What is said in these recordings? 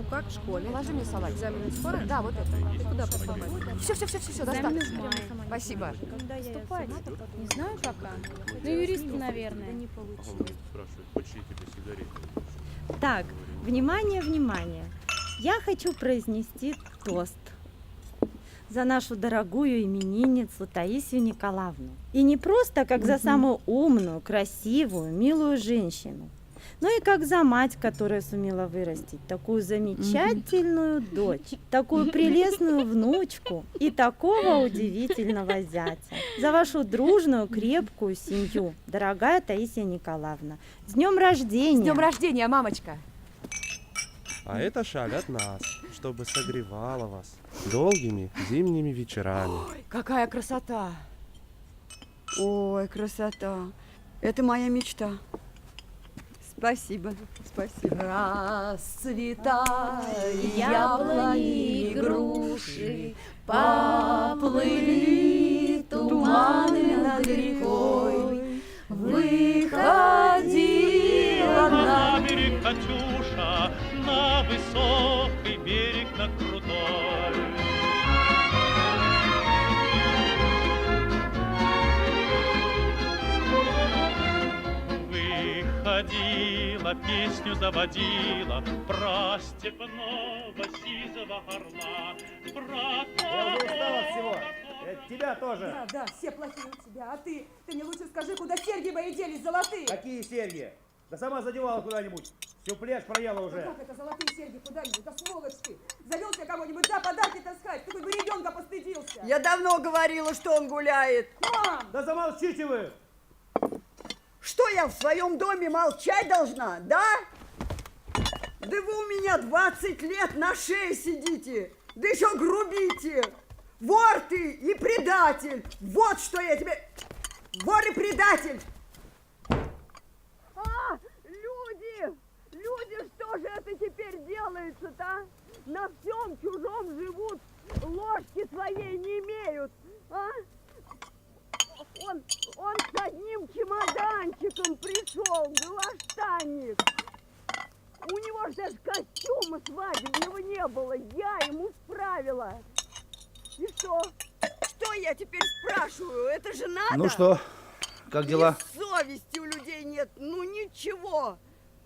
Ну как в школе? Положи мне салат. Экзамены скоро? Да, вот это. Ты куда посломать? Все, все, все, все, все, достаточно. Спасибо. Поступать? Не знаю пока. Ну, юристы, наверное. тебе сигареты. Так, внимание, внимание. Я хочу произнести тост за нашу дорогую именинницу Таисию Николаевну. И не просто как за самую умную, красивую, милую женщину, но и как за мать, которая сумела вырастить такую замечательную дочь, такую прелестную внучку и такого удивительного зятя. За вашу дружную, крепкую семью, дорогая Таисия Николаевна. С днем рождения! С днем рождения, мамочка. А это шаль от нас, чтобы согревала вас долгими зимними вечерами. Какая красота. Ой, красота. Это моя мечта. Спасибо, спасибо. Расцветали яблони и груши, Поплыли туманы над рекой, Выходила на на берег Катюша, на высокий берег, на крутой. Выходила, песню заводила про степного сизого орла, про Я уже устал от всего. Это тебя тоже. Да, да, все плохие у тебя. А ты, ты мне лучше скажи, куда серьги мои делись золотые? Какие серьги? Да сама задевала куда-нибудь. Всю пляж проела уже. Как это золотые серьги куда-нибудь? Да сволочь ты! Завел себе кого-нибудь, да, подарки таскать. Ты хоть бы ребенка постыдился. Я давно говорила, что он гуляет. Мам! Да замолчите вы! Что я в своем доме молчать должна, да? Да вы у меня 20 лет на шее сидите, да еще грубите. Вор ты и предатель. Вот что я тебе... Вор и предатель. А, люди, люди, что же это теперь делается-то? а? На всем чужом живут, ложки своей не имеют, а? Он, он с одним чемоданчиком пришел, белоштанник. У него же даже костюма свадебного не было, я ему справила. И что? Что я теперь спрашиваю? Это же надо? Ну что, как дела? И совести у людей нет, ну ничего.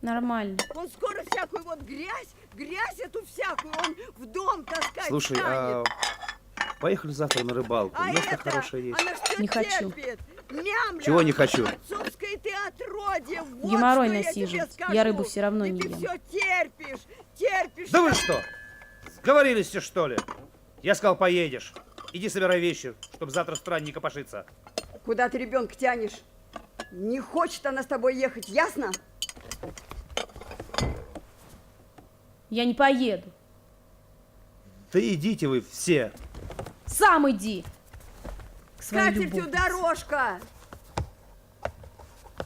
Нормально. Он скоро всякую вот грязь, грязь эту всякую, он в дом таскать Слушай, станет. а поехали завтра на рыбалку. А Место это, хорошее есть. она что Не хочу. терпит? Мямля, Чего не хочу? Отцовское ты отродье, вот Геморрой что я. Я рыбу всё равно И не ты ем. все терпишь, терпишь. Да вы что? Сговорились все, что ли? Я сказал, поедешь. Иди собирай вещи, чтобы завтра с утра не копошиться. Куда ты ребенка тянешь? Не хочет она с тобой ехать, ясно? Я не поеду. Да идите вы все. Сам иди. К своей любовнице. дорожка.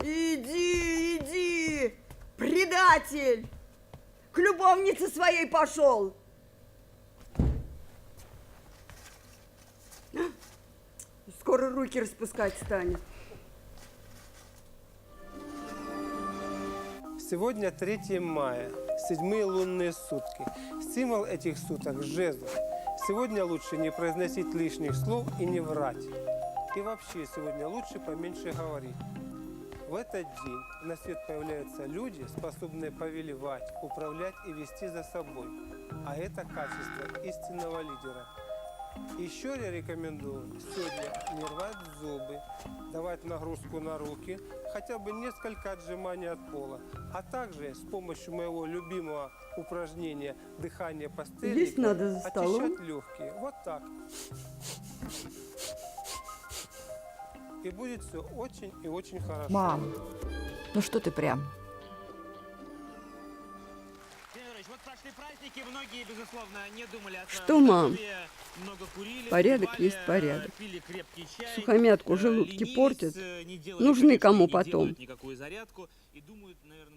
Иди, иди, предатель. К любовнице своей пошел. Скоро руки распускать станет. Сегодня 3 мая, седьмые лунные сутки. Символ этих суток – жезл. Сегодня лучше не произносить лишних слов и не врать. И вообще сегодня лучше поменьше говорить. В этот день на свет появляются люди, способные повелевать, управлять и вести за собой. А это качество истинного лидера. Еще я рекомендую сегодня не рвать зубы, давать нагрузку на руки, хотя бы несколько отжиманий от пола, а также с помощью моего любимого упражнения дыхания по Есть надо за столом. очищать легкие. Вот так. И будет все очень и очень хорошо. Мам, ну что ты прям? Что, мам? Порядок есть порядок. Сухомятку э, желудки портят. э, Нужны кому потом. делают никакую зарядку и думают, наверное,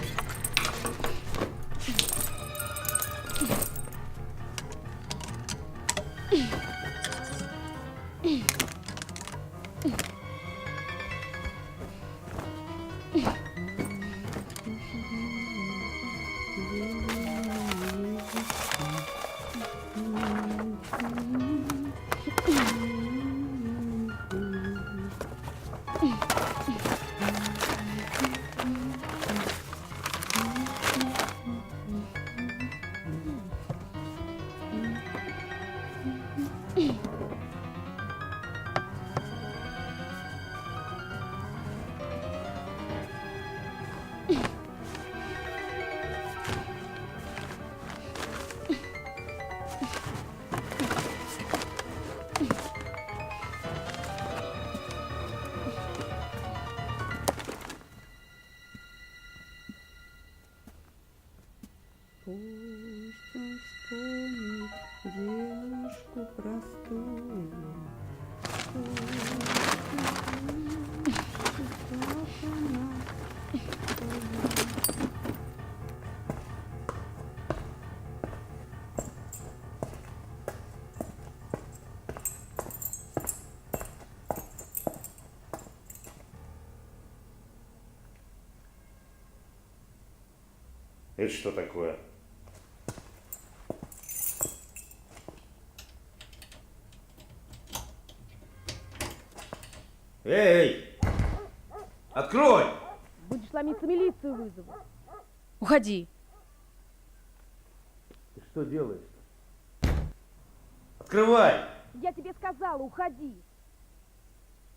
Это что такое? Эй! Открой! Будешь ломиться, милицию вызову. Уходи. Ты что делаешь? Открывай! Я тебе сказала, уходи.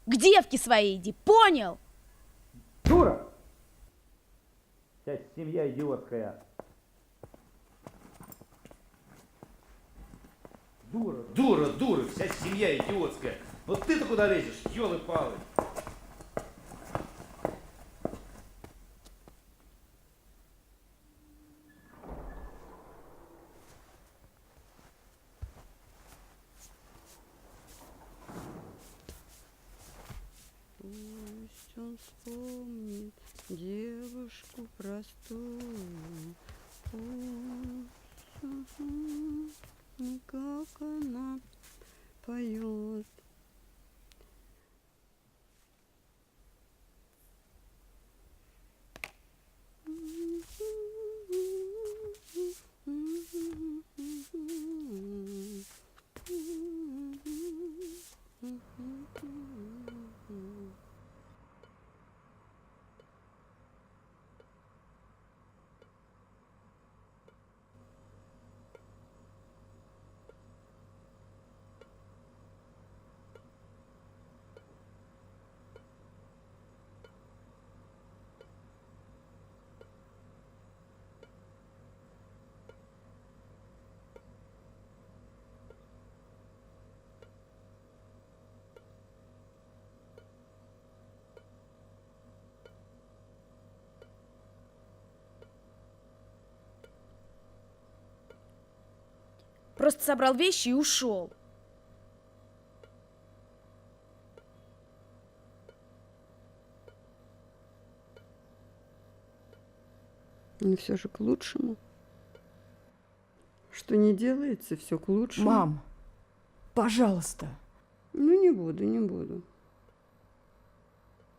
К девке своей иди, понял? Дура! Вся семья идиотская. Дура, дура, дура, вся семья идиотская. Вот ты-то куда лезешь, елы-палы? Просто собрал вещи и ушел. Но все же к лучшему. Что не делается, все к лучшему. Мам, пожалуйста. Ну, не буду, не буду.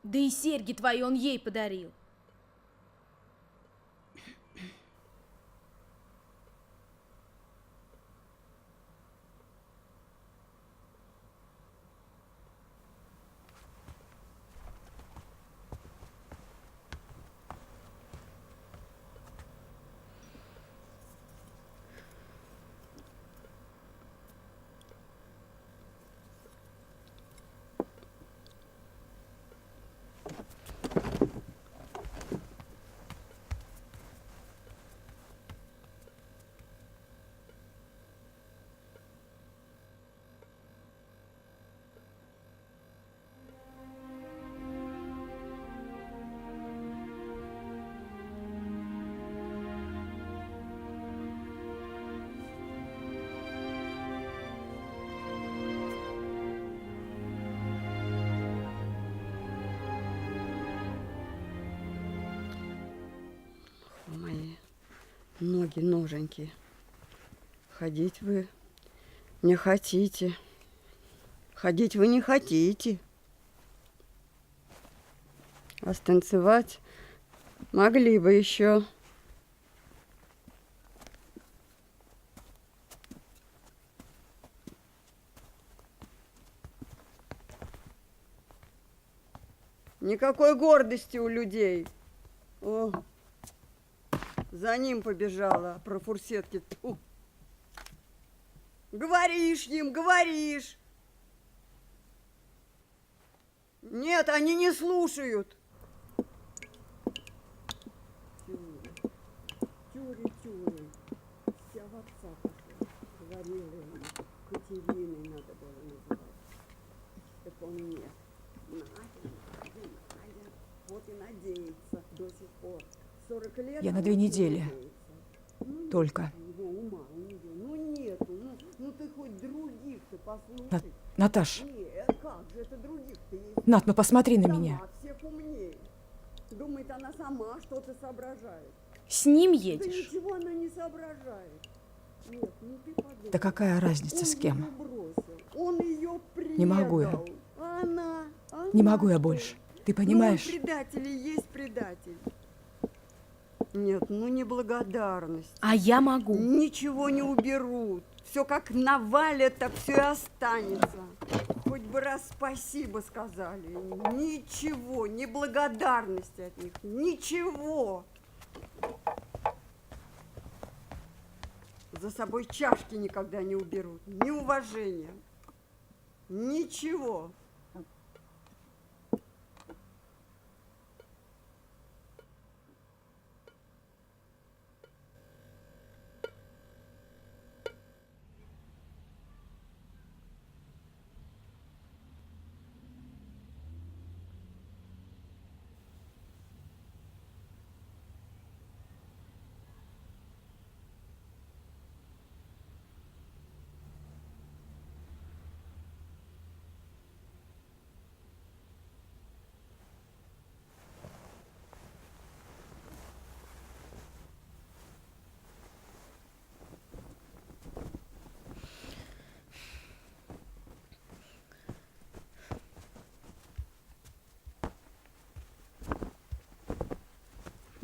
Да и серьги твои он ей подарил. Ноги ноженьки. Ходить вы не хотите. Ходить вы не хотите. А станцевать могли бы еще. Никакой гордости у людей. О, за ним побежала про фурсетки. Тьфу. Говоришь им, говоришь. Нет, они не слушают. Тюри, тюри. Вся в отца пошла. Говорила ему. Катериной надо было называть. Так он нет. Надя, Надя, Надя. Вот и надеется до сих пор. 40 лет. Я на а две он всё недели. надеется. Ну, нет Только. у него ума у нее. Ну нету. Ну, ну ты хоть других-то послушай. На- Наташ? Над, ну посмотри на меня. Думает, она сама что-то соображает. С ним Да едешь? ничего она не соображает. Нет, ну ты подумай. Да какая разница Он с кем? он ее предал. Не могу я. А она, Не она могу я больше. Ты Ну, понимаешь? предатели есть предатель. Нет, ну неблагодарность. А я могу. Ничего не уберут. Все как навалят, так все и останется. Хоть бы раз спасибо сказали. Ничего, ни благодарности от них. Ничего. За собой чашки никогда не уберут. Ни уважения. Ничего.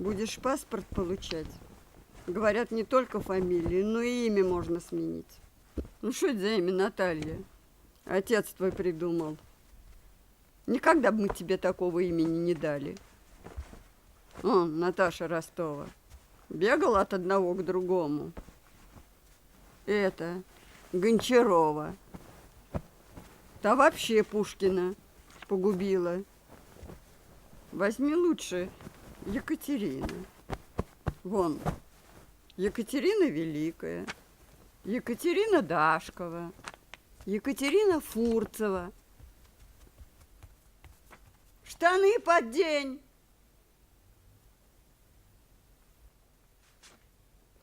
Будешь паспорт получать. Говорят, не только фамилию, но и имя можно сменить. Ну что это за имя Наталья? Отец твой придумал. Никогда бы мы тебе такого имени не дали. О, Наташа Ростова. Бегала от одного к другому. Это Гончарова. Та вообще Пушкина погубила. Возьми лучше Екатерина. Вон, Екатерина Великая, Екатерина Дашкова, Екатерина Фурцева. Штаны под день.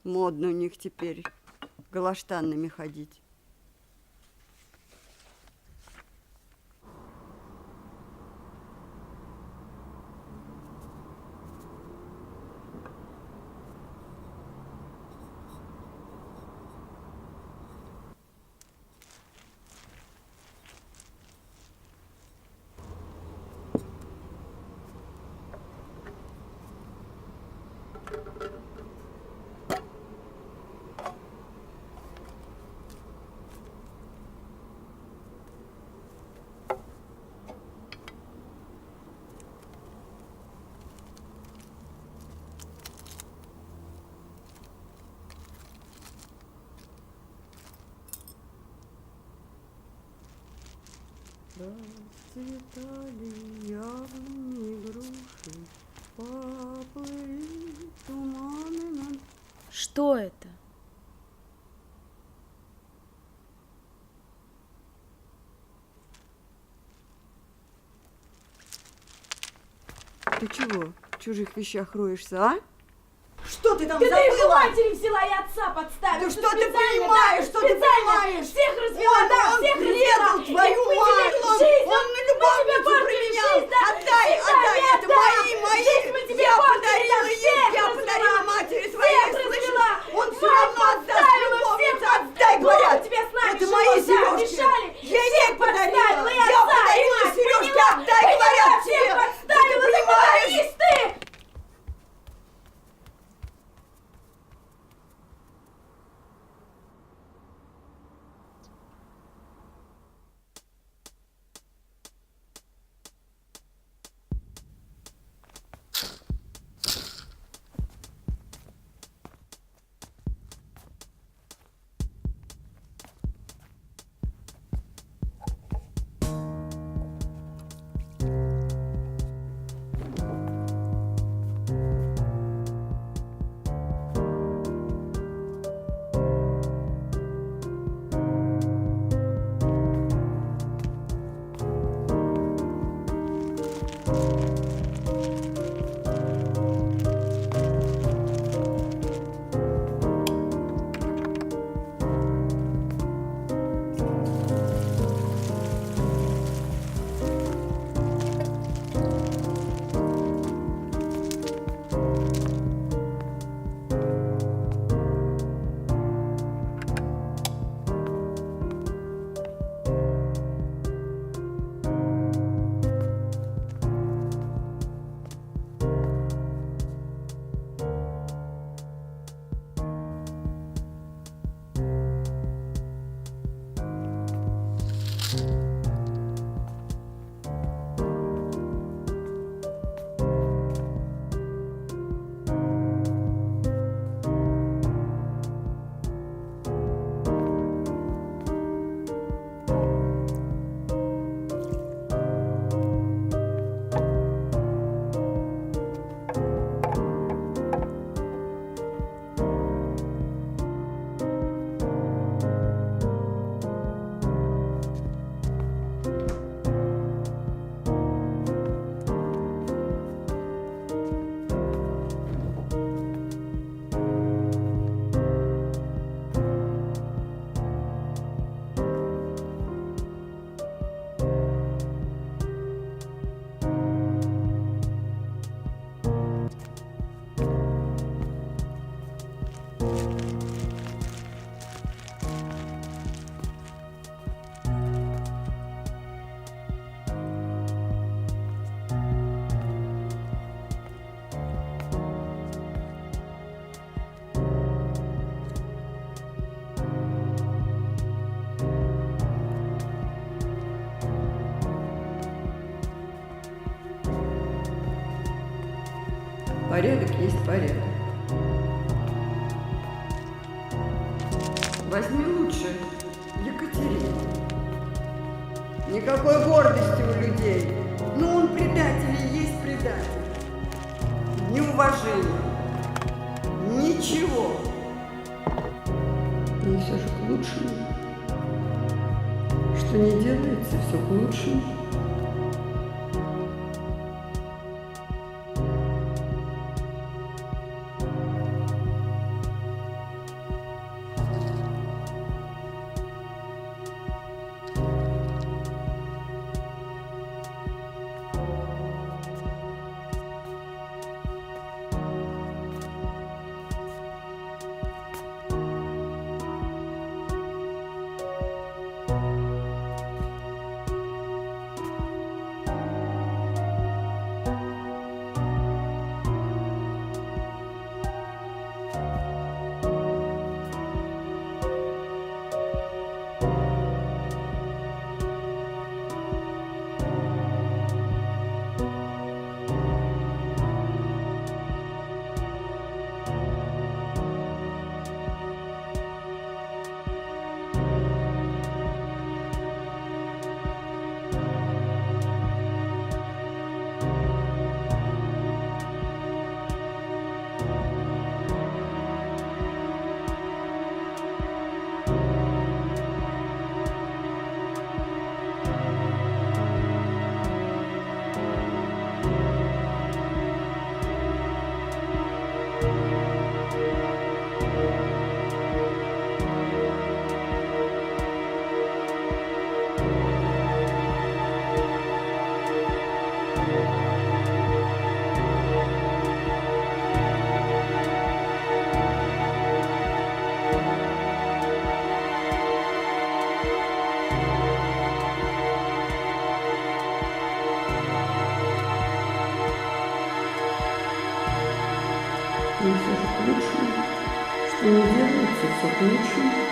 Модно у них теперь голоштанными ходить. Расцветали яблони, груши, поплыли туманы над Что это? Ты чего в чужих вещах роешься, а? Что ты там ты забыла? Ты матери взяла и отца подставила. Ты что, ты понимаешь? Что ты понимаешь? Всех развела, да, он всех предал твою и мать. Он, он на любовницу променял. Жизнь, да, отдай, отдай, это мои, мои. Я подарила ей, я подарила матери своей, всех слышишь? Он все равно отдаст любовницу. Отдай, говорят. Это мои сережки. Я ей Порядок есть порядок. Возьми лучше Екатерину. Никакой гордости у людей. Ну, он предатель и есть предатель. Неуважение. Ничего. Но все же к лучшему. Что не делается, все к лучшему. Делается, все